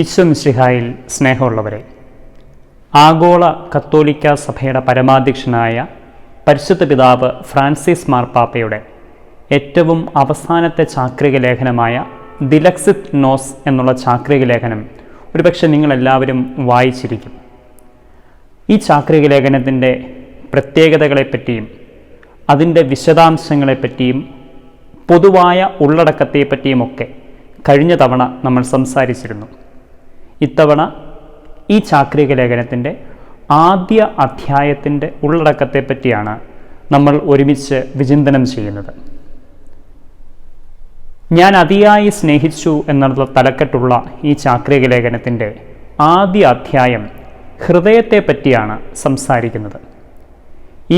ഈശോ മിശിഹായിൽ സ്നേഹമുള്ളവരെ ആഗോള കത്തോലിക്ക സഭയുടെ പരമാധ്യക്ഷനായ പരിശുദ്ധ പിതാവ് ഫ്രാൻസിസ് മാർപ്പാപ്പയുടെ ഏറ്റവും അവസാനത്തെ ചാക്രിക ലേഖനമായ ദിലക്സിത് നോസ് എന്നുള്ള ചാക്രിക ലേഖനം ഒരുപക്ഷെ നിങ്ങളെല്ലാവരും വായിച്ചിരിക്കും. ഈ ചാക്രിക ലേഖനത്തിന്റെ പ്രത്യേകതകളെപ്പറ്റിയും അതിന്റെ വിശദാംശങ്ങളെപ്പറ്റിയും പൊതുവായ ഉള്ളടക്കത്തെപ്പറ്റിയുമൊക്കെ കഴിഞ്ഞ തവണ നമ്മൾ സംസാരിച്ചിരുന്നു. ഇത്തവണ ഈ ചാക്രിക ലേഖനത്തിന്റെ ആദ്യ അധ്യായത്തിന്റെ ഉള്ളടക്കത്തെപ്പറ്റിയാണ് നമ്മൾ ഒരുമിച്ച് വിചിന്തനം ചെയ്യുന്നത്. ഞാൻ അതിയായി സ്നേഹിച്ചു എന്നുള്ള തലക്കെട്ടുള്ള ഈ ചാക്രിക ലേഖനത്തിന്റെ ആദ്യ അധ്യായം ഹൃദയത്തെ പറ്റിയാണ് സംസാരിക്കുന്നത്.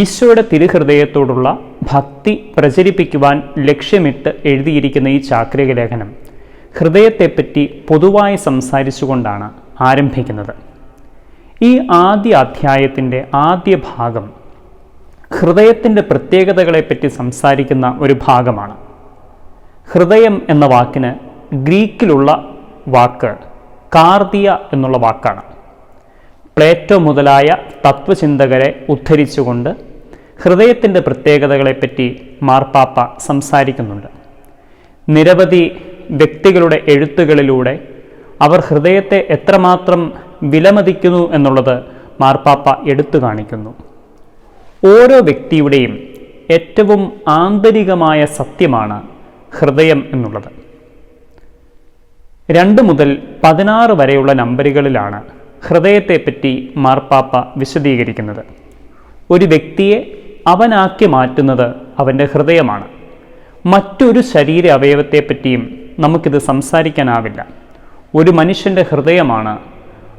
ഈശോയുടെ തിരുഹൃദയത്തോടുള്ള ഭക്തി പ്രചരിപ്പിക്കുവാൻ ലക്ഷ്യമിട്ട് എഴുതിയിരിക്കുന്ന ഈ ചാക്രിക ലേഖനം ഹൃദയത്തെപ്പറ്റി പൊതുവായി സംസാരിച്ചുകൊണ്ടാണ് ആരംഭിക്കുന്നത്. ഈ ആദ്യ അധ്യായത്തിന്റെ ആദ്യ ഭാഗം ഹൃദയത്തിന്റെ പ്രത്യേകതകളെപ്പറ്റി സംസാരിക്കുന്ന ഒരു ഭാഗമാണ്. ഹൃദയം എന്ന വാക്കിന് ഗ്രീക്കിലുള്ള വാക്ക് കാർദിയ എന്നുള്ള വാക്കാണ്. പ്ലേറ്റോ മുതലായ തത്വചിന്തകരെ ഉദ്ധരിച്ചുകൊണ്ട് ഹൃദയത്തിന്റെ പ്രത്യേകതകളെപ്പറ്റി മാർപ്പാപ്പ സംസാരിക്കുന്നുണ്ട്. നിരവധി വ്യക്തികളുടെ എഴുത്തുകളിലൂടെ അവർ ഹൃദയത്തെ എത്രമാത്രം വിലമതിക്കുന്നു എന്നുള്ളത് മാർപ്പാപ്പ എടുത്തു കാണിക്കുന്നു. ഓരോ വ്യക്തിയുടെയും ഏറ്റവും ആന്തരികമായ സത്യമാണ് ഹൃദയം എന്നുള്ളത്. രണ്ട് മുതൽ പതിനാറ് വരെയുള്ള നമ്പറുകളിലാണ് ഹൃദയത്തെപ്പറ്റി മാർപ്പാപ്പ വിശദീകരിക്കുന്നത്. ഒരു വ്യക്തിയെ അവനാക്കി മാറ്റുന്നത് അവന്റെ ഹൃദയമാണ്. മറ്റൊരു ശരീര അവയവത്തെപ്പറ്റിയും നമുക്കിത് സംസാരിക്കാനാവില്ല. ഒരു മനുഷ്യന്റെ ഹൃദയമാണ്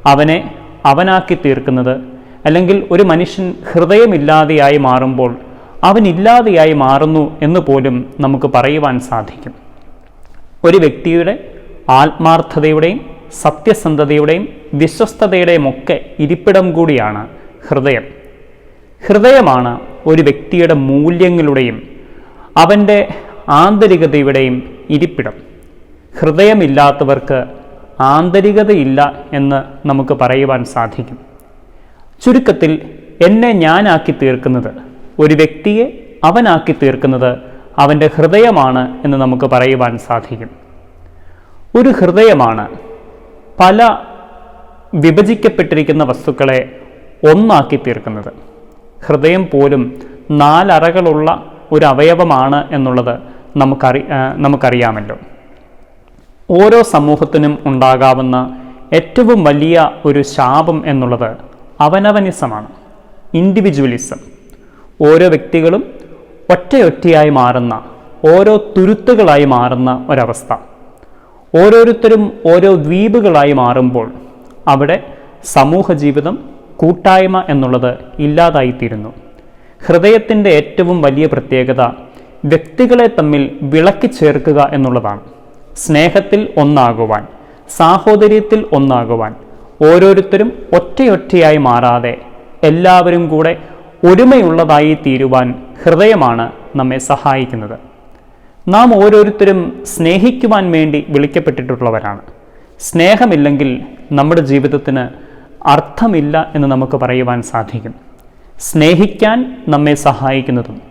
അവനെ അവനാക്കി തീർക്കുന്നത്. അല്ലെങ്കിൽ ഒരു മനുഷ്യൻ ഹൃദയമില്ലാതെയായി മാറുമ്പോൾ അവനില്ലാതെയായി മാറുന്നു എന്ന് പോലും നമുക്ക് പറയുവാൻ സാധിക്കും. ഒരു വ്യക്തിയുടെ ആത്മാർത്ഥതയുടെയും സത്യസന്ധതയുടെയും വിശ്വസ്തതയുടെയും ഒക്കെ ഇരിപ്പിടം കൂടിയാണ് ഹൃദയം. ഹൃദയമാണ് ഒരു വ്യക്തിയുടെ മൂല്യങ്ങളുടെയും അവന്റെ ആന്തരികതയുടെയും ഇരിപ്പിടം. ഹൃദയമില്ലാത്തവർക്ക് ആന്തരികതയില്ല എന്ന് നമുക്ക് പറയുവാൻ സാധിക്കും. ചുരുക്കത്തിൽ എന്നെ ഞാനാക്കി തീർക്കുന്നത് ഒരു വ്യക്തിയെ അവനാക്കി തീർക്കുന്നത് അവന്റെ ഹൃദയമാണ് എന്ന് നമുക്ക് പറയുവാൻ സാധിക്കും. ഒരു ഹൃദയമാണ് പല വിഭജിക്കപ്പെട്ടിരിക്കുന്ന വസ്തുക്കളെ ഒന്നാക്കി തീർക്കുന്നത്. ഹൃദയം പോലും നാലറകളുള്ള ഒരു അവയവമാണ് എന്നുള്ളത് നമുക്കറി നമുക്കറിയാമല്ലോ. ഓരോ സമൂഹത്തിനും ഉണ്ടാകാവുന്ന ഏറ്റവും വലിയ ഒരു ശാപം എന്നുള്ളത് അവനവനിസമാണ് ഇൻഡിവിജ്വലിസം ഓരോ വ്യക്തികളും ഒറ്റയൊറ്റയായി മാറുന്ന ഓരോ തുരുത്തുകളായി മാറുന്ന ഒരവസ്ഥ. ഓരോരുത്തരും ഓരോ ദ്വീപുകളായി മാറുമ്പോൾ അവിടെ സമൂഹ ജീവിതം കൂട്ടായ്മ എന്നുള്ളത് ഇല്ലാതായിത്തീരുന്നു. ഹൃദയത്തിന്റെ ഏറ്റവും വലിയ പ്രത്യേകത വ്യക്തികളെ തമ്മിൽ വിളക്കി ചേർക്കുക എന്നുള്ളതാണ്. സ്നേഹത്തിൽ ഒന്നാകുവാൻ സാഹോദര്യത്തിൽ ഒന്നാകുവാൻ ഓരോരുത്തരും ഒറ്റയൊറ്റയായി മാറാതെ എല്ലാവരും കൂടെ ഒരുമയുള്ളതായി തീരുവാൻ ഹൃദയമാണ് നമ്മെ സഹായിക്കുന്നത്. നാം ഓരോരുത്തരും സ്നേഹിക്കുവാൻ വേണ്ടി വിളിക്കപ്പെട്ടിട്ടുള്ളവരാണ്. സ്നേഹമില്ലെങ്കിൽ നമ്മുടെ ജീവിതത്തിന് അർത്ഥമില്ല എന്ന് നമുക്ക് പറയുവാൻ സാധിക്കും. സ്നേഹിക്കാൻ നമ്മെ സഹായിക്കുന്നതും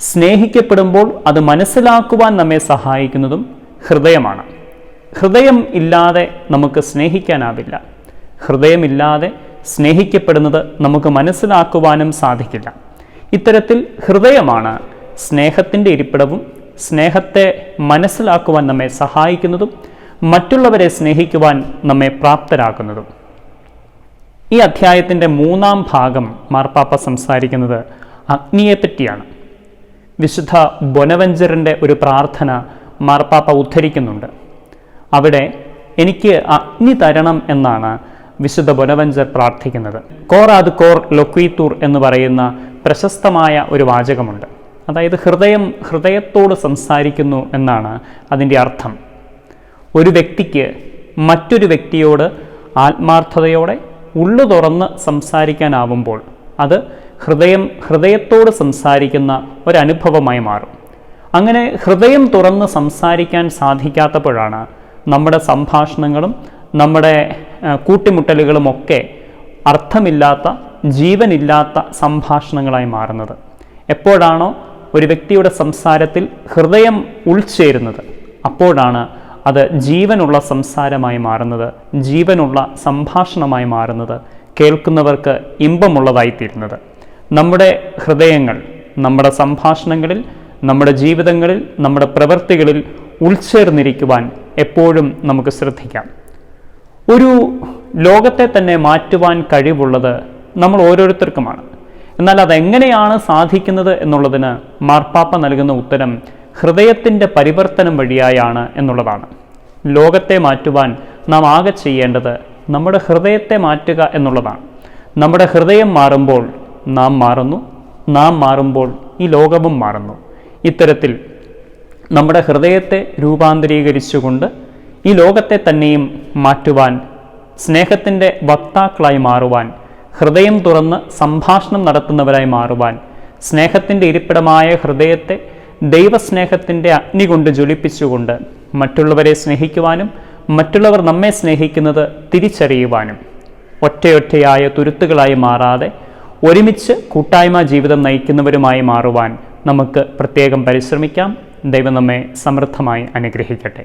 സ്നേഹിക്കപ്പെടുമ്പോൾ അത് മനസ്സിലാക്കുവാൻ നമ്മെ സഹായിക്കുന്നതും ഹൃദയമാണ്. ഹൃദയം ഇല്ലാതെ നമുക്ക് സ്നേഹിക്കാനാവില്ല. ഹൃദയമില്ലാതെ സ്നേഹിക്കപ്പെടുന്നത് നമുക്ക് മനസ്സിലാക്കുവാനും സാധിക്കില്ല. ഇത്തരത്തിൽ ഹൃദയമാണ് സ്നേഹത്തിന്റെ ഇരിപ്പിടവും സ്നേഹത്തെ മനസ്സിലാക്കുവാൻ നമ്മെ സഹായിക്കുന്നതും മറ്റുള്ളവരെ സ്നേഹിക്കുവാൻ നമ്മെ പ്രാപ്തരാക്കുന്നതും. ഈ അധ്യായത്തിന്റെ മൂന്നാം ഭാഗം മാർപ്പാപ്പ സംസാരിക്കുന്നത് അഗ്നിയെപ്പറ്റിയാണ്. വിശുദ്ധ ബൊനവഞ്ചറിന്റെ ഒരു പ്രാർത്ഥന മാർപ്പാപ്പ ഉദ്ധരിക്കുന്നുണ്ട്. അവിടെ എനിക്ക് അഗ്നി തരണം എന്നാണ് വിശുദ്ധ ബൊനവഞ്ചർ പ്രാർത്ഥിക്കുന്നത്. കോർ അത് കോർ ലൊക്വീത്തൂർ എന്ന് പറയുന്ന പ്രശസ്തമായ ഒരു വാചകമുണ്ട്. അതായത് ഹൃദയം ഹൃദയത്തോട് സംസാരിക്കുന്നു എന്നാണ് അതിന്റെ അർത്ഥം. ഒരു വ്യക്തിക്ക് മറ്റൊരു വ്യക്തിയോട് ആത്മാർത്ഥതയോടെ ഉള്ളു തുറന്ന് സംസാരിക്കാനാവുമ്പോൾ അത് ഹൃദയം ഹൃദയത്തോട് സംസാരിക്കുന്ന ഒരനുഭവമായി മാറും. അങ്ങനെ ഹൃദയം തുറന്ന് സംസാരിക്കാൻ സാധിക്കാത്തപ്പോഴാണ് നമ്മുടെ സംഭാഷണങ്ങളും നമ്മുടെ കൂട്ടിമുട്ടലുകളുമൊക്കെ അർത്ഥമില്ലാത്ത ജീവനില്ലാത്ത സംഭാഷണങ്ങളായി മാറുന്നത്. എപ്പോഴാണോ ഒരു വ്യക്തിയുടെ സംസാരത്തിൽ ഹൃദയം ഉൾച്ചേരുന്നത് അപ്പോഴാണ് അത് ജീവനുള്ള സംസാരമായി മാറുന്നത് ജീവനുള്ള സംഭാഷണമായി മാറുന്നത് കേൾക്കുന്നവർക്ക് ഇമ്പമുള്ളതായിത്തീരുന്നത്. നമ്മുടെ ഹൃദയങ്ങൾ നമ്മുടെ സംഭാഷണങ്ങളിൽ നമ്മുടെ ജീവിതങ്ങളിൽ നമ്മുടെ പ്രവൃത്തികളിൽ ഉൾച്ചേർന്നിരിക്കുവാൻ എപ്പോഴും നമുക്ക് ശ്രദ്ധിക്കാം. ഒരു ലോകത്തെ തന്നെ മാറ്റുവാൻ കഴിവുള്ളത് നമ്മൾ ഓരോരുത്തർക്കുമാണ്. എന്നാൽ അതെങ്ങനെയാണ് സാധിക്കുന്നത് എന്നുള്ളതിന് മാർപ്പാപ്പ നൽകുന്ന ഉത്തരം ഹൃദയത്തിന്റെ പരിവർത്തനം വഴിയായാണ് എന്നുള്ളതാണ്. ലോകത്തെ മാറ്റുവാൻ നാം ആകെ ചെയ്യേണ്ടത് നമ്മുടെ ഹൃദയത്തെ മാറ്റുക എന്നുള്ളതാണ്. നമ്മുടെ ഹൃദയം മാറുമ്പോൾ നാം മാറുന്നു നാം മാറുമ്പോൾ ഈ ലോകവും മാറുന്നു. ഇത്തരത്തിൽ നമ്മുടെ ഹൃദയത്തെ രൂപാന്തരീകരിച്ചുകൊണ്ട് ഈ ലോകത്തെ തന്നെയും മാറ്റുവാൻ സ്നേഹത്തിന്റെ വക്താക്കളായി മാറുവാൻ ഹൃദയം തുറന്ന് സംഭാഷണം നടത്തുന്നവരായി മാറുവാൻ സ്നേഹത്തിന്റെ ഇരിപ്പിടമായ ഹൃദയത്തെ ദൈവസ്നേഹത്തിന്റെ അഗ്നി കൊണ്ട് ജ്വലിപ്പിച്ചുകൊണ്ട് മറ്റുള്ളവരെ സ്നേഹിക്കുവാനും മറ്റുള്ളവർ നമ്മെ സ്നേഹിക്കുന്നത് തിരിച്ചറിയുവാനും ഒറ്റയൊറ്റയായ തുരുത്തുകളായി മാറാതെ ഒരുമിച്ച് കൂട്ടായ്മ ജീവിതം നയിക്കുന്നവരുമായി മാറുവാൻ നമുക്ക് പ്രത്യേകം പരിശ്രമിക്കാം. ദൈവം നമ്മെ സമൃദ്ധമായി അനുഗ്രഹിക്കട്ടെ.